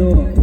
อ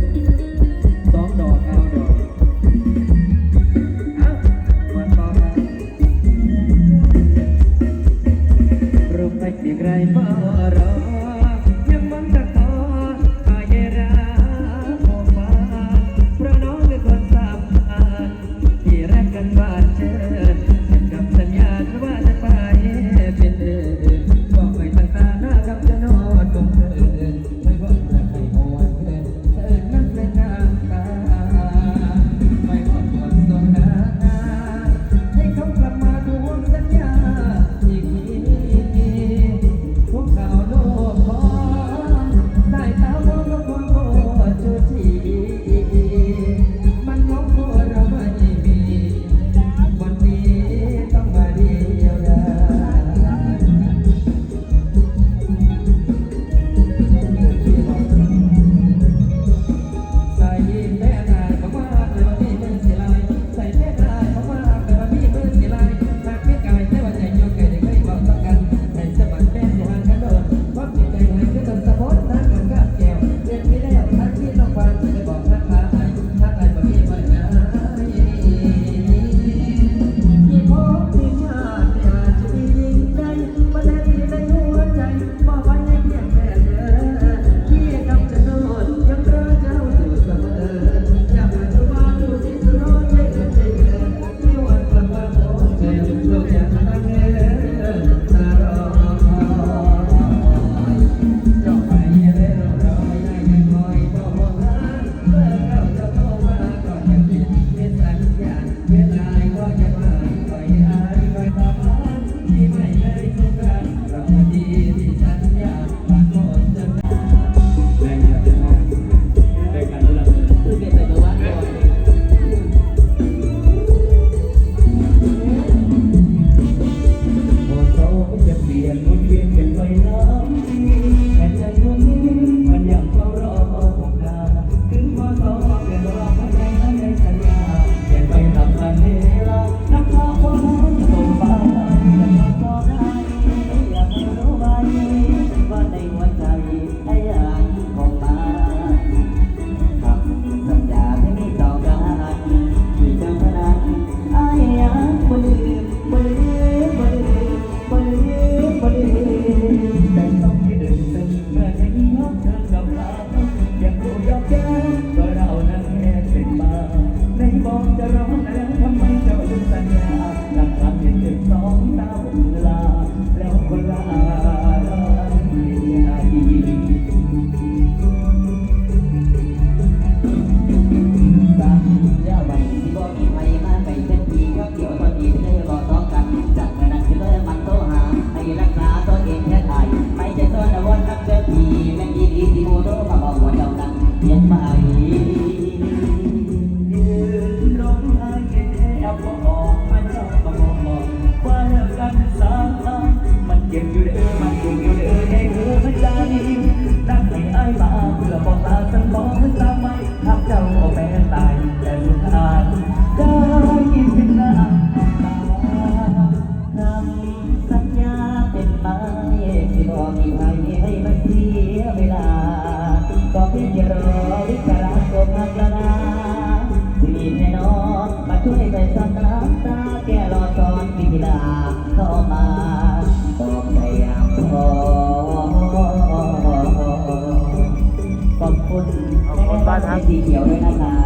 ช่วยไปสักน้ำตาแก่รอตอนปีดาเข้ามาตอบใจอ่างทองขอบคุณแม่ที่เขียวด้วยนะคะ